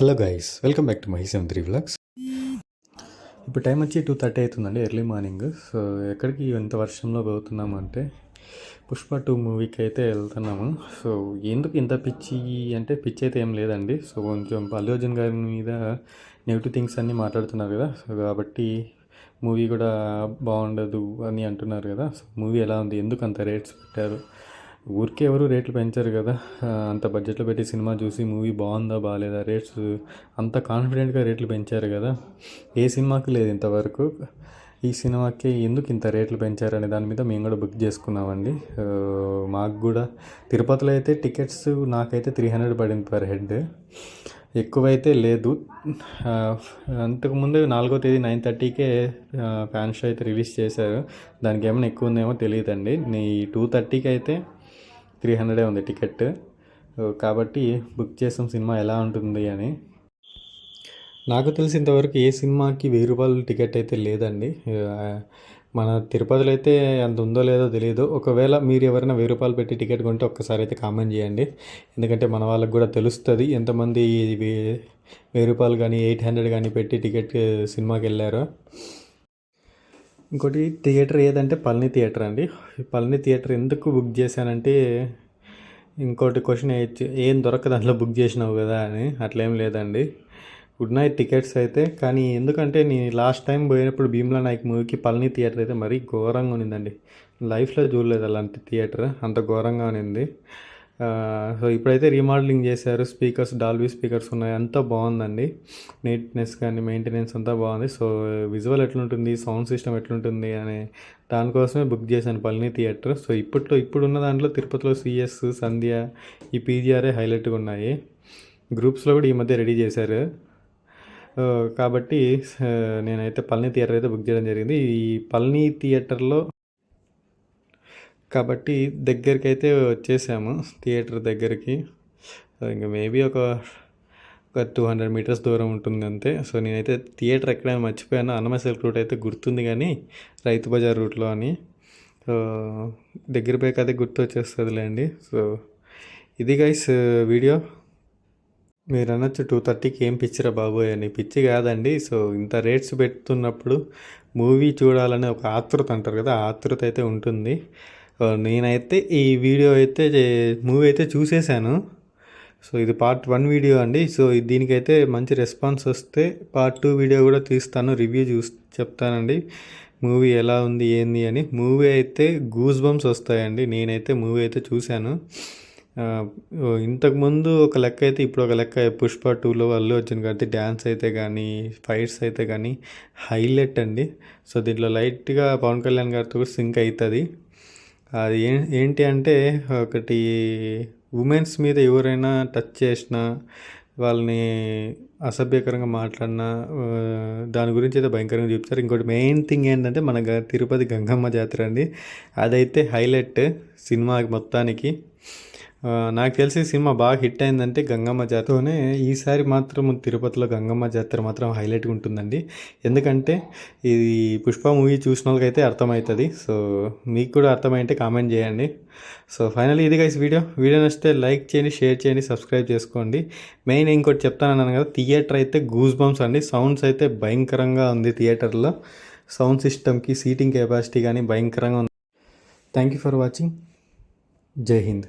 Hello guys welcome back to my seven three vlogs ఇప్పుడు time వచ్చి two thirty అవుతుందండి early morning so ఎక్కడికి ఎంత వర్షంలో పోతున్నాము అంటే పుష్ప టూ మూవీకి అయితే వెళ్తున్నాము. సో ఎందుకు ఇంత పిచ్చి అంటే పిచ్చి అయితే ఏం లేదండి. సో కొంచెం అల్లు అర్జున్ గారి మీద నెగిటివ్ థింగ్స్ అన్నీ మాట్లాడుతున్నారు కదా. సో కాబట్టి మూవీ కూడా బాగుండదు అని అంటున్నారు కదా. సో మూవీ ఎలా ఉంది? ఎందుకు అంత రేట్స్ పెట్టారు? ఊరికే ఎవరు రేట్లు పెంచారు కదా. అంత బడ్జెట్లో పెట్టి సినిమా చూసి మూవీ బాగుందా బాగాలేదా రేట్స్ అంత కాన్ఫిడెంట్గా రేట్లు పెంచారు కదా. ఏ సినిమాకి లేదు ఇంతవరకు. ఈ సినిమాకి ఎందుకు ఇంత రేట్లు పెంచారనే దాని మీద మేము కూడా బుక్ చేసుకున్నామండి. మాకు కూడా తిరుపతిలో అయితే టికెట్స్ నాకైతే త్రీ హండ్రెడ్ పడింది పర్ హెడ్ ఎక్కువైతే లేదు. అంతకుముందు నాలుగో తేదీ నైన్ థర్టీకే ఫ్యాన్ షో అయితే రిలీజ్ చేశారు. దానికి ఏమైనా ఎక్కువ ఉందేమో తెలియదండి. నీ టూ థర్టీకి అయితే త్రీ హండ్రెడే ఉంది టికెట్ కాబట్టి బుక్ చేసాం సినిమా ఎలా ఉంటుంది అని. నాకు తెలిసినంతవరకు ఏ సినిమాకి వెయ్యి రూపాయలు టికెట్ అయితే లేదండి. మన తిరుపతిలో అయితే అంత ఉందో లేదో తెలియదు ఒకవేళ మీరు ఎవరైనా వెయ్యి రూపాయలు పెట్టి టికెట్ కొంటే ఒక్కసారి అయితే కామెంట్ చేయండి. ఎందుకంటే మన వాళ్ళకి కూడా తెలుస్తుంది ఎంతమంది వెయ్యి రూపాయలు కానీ ఎయిట్ హండ్రెడ్ కానీ పెట్టి టికెట్ సినిమాకి వెళ్ళారో. ఇంకోటి థియేటర్ ఏదంటే పళని థియేటర్ అండి. పళని థియేటర్ ఎందుకు బుక్ చేశానంటే ఇంకోటి క్వశ్చన్ వేయచ్చు ఏం దొరక దాంట్లో బుక్ చేసినావు కదా అని అట్లేం లేదండి. ఉన్నాయి టికెట్స్ అయితే కానీ ఎందుకంటే నేను లాస్ట్ టైం పోయినప్పుడు భీమ్లా నాయక్ మూవీకి పళని థియేటర్ అయితే మరీ ఘోరంగా ఉన్నిందండి. లైఫ్లో చూడలేదు అలాంటి థియేటర్ అంత ఘోరంగా ఉన్నింది. సో ఇప్పుడైతే రీమోడలింగ్ చేశారు. స్పీకర్స్ డాల్బీ స్పీకర్స్ ఉన్నాయి. అంతా బాగుందండి. నీట్నెస్ కానీ మెయింటెనెన్స్ అంతా బాగుంది. సో విజువల్ ఎట్లుంటుంది? సౌండ్ సిస్టమ్ ఎట్లుంటుంది? అనే దానికోసమే బుక్ చేశాను పళని థియేటర్ సో ఇప్పట్లో ఇప్పుడున్న దాంట్లో తిరుపతిలో సిఎస్ సంధ్య ఈ పీజీఆర్ఏ హైలైట్గా ఉన్నాయి. గ్రూప్స్లో కూడా ఈ మధ్య రెడీ చేశారు. కాబట్టి నేనైతే పళని థియేటర్ అయితే బుక్ చేయడం జరిగింది. ఈ పళని థియేటర్లో కాబట్టి దగ్గరికి అయితే వచ్చేసాము థియేటర్ దగ్గరికి. ఇంకా మేబీ ఒక ఒక టూ హండ్రెడ్ మీటర్స్ దూరం ఉంటుంది అంతే. సో నేనైతే థియేటర్ ఎక్కడైనా మర్చిపోయాను. అన్నమయ్య సిల్క్ రూట్ అయితే గుర్తుంది కానీ రైతు బజార్ రూట్లో అని. సో దగ్గర పోయి అదే గుర్తు వచ్చేస్తుందిలేండి సో ఇది గైస్ వీడియో. మీరు అనొచ్చు టూ థర్టీకి ఏం పిచ్చిరా బాబోయ్ అని. పిచ్చి కాదండి. సో ఇంత రేట్స్ పెడుతున్నప్పుడు మూవీ చూడాలనే ఒక ఆతృత అంటారు కదా ఆతృత అయితే ఉంటుంది. నేనైతే ఈ వీడియో అయితే మూవీ అయితే చూసేసాను సో ఇది పార్ట్ వన్ వీడియో అండి. సో దీనికైతే మంచి రెస్పాన్స్ వస్తే పార్ట్ టూ వీడియో కూడా తీస్తాను రివ్యూ చూస్ చెప్తానండి. మూవీ ఎలా ఉంది ఏంది అని. మూవీ అయితే గూస్ బంప్స్ వస్తాయండి. నేనైతే మూవీ అయితే చూశాను. ఇంతకుముందు ఒక లెక్క అయితే ఇప్పుడు ఒక లెక్క పుష్ప టూలో అల్లు అర్జున్ గారి డ్యాన్స్ అయితే కానీ ఫైట్స్ అయితే కానీ హైలైట్ అండి. సో దీంట్లో లైట్గా పవన్ కళ్యాణ్ గారితో కూడా సింక్ అవుతుంది. అది ఏ ఏంటి అంటే ఒకటి ఉమెన్స్ మీద ఎవరైనా టచ్ చేసినా వాళ్ళని అసభ్యకరంగా మాట్లాడినా దాని గురించి అయితే భయంకరంగా చెప్తారు. ఇంకోటి మెయిన్ థింగ్ ఏంటంటే మన తిరుపతి గంగమ్మ జాతర అండి. అదైతే హైలైట్ సినిమా మొత్తానికి. నాకు తెలిసి సినిమా బాగా హిట్ అయిందంటే గంగమ్మ జాతరతోనే. ఈసారి మాత్రం తిరుపతిలో గంగమ్మ జాతర మాత్రం హైలైట్గా ఉంటుందండి. ఎందుకంటే ఇది పుష్ప మూవీ చూసిన వాళ్ళకైతే అర్థమవుతుంది. సో మీకు కూడా అర్థమైంటే కామెంట్ చేయండి. సో ఫైనల్ ఇది గైస్ వీడియో. వీడియో నచ్చితే లైక్ చేయండి షేర్ చేయండి సబ్స్క్రైబ్ చేసుకోండి. మెయిన్ ఇంకోటి చెప్తానన్నాను కదా థియేటర్ అయితే గూస్ బంప్స్ అండి. సౌండ్స్ అయితే భయంకరంగా ఉంది థియేటర్లో. సౌండ్ సిస్టమ్కి సీటింగ్ కెపాసిటీ కానీ భయంకరంగా ఉంది. Thank you for watching. Jai Hind.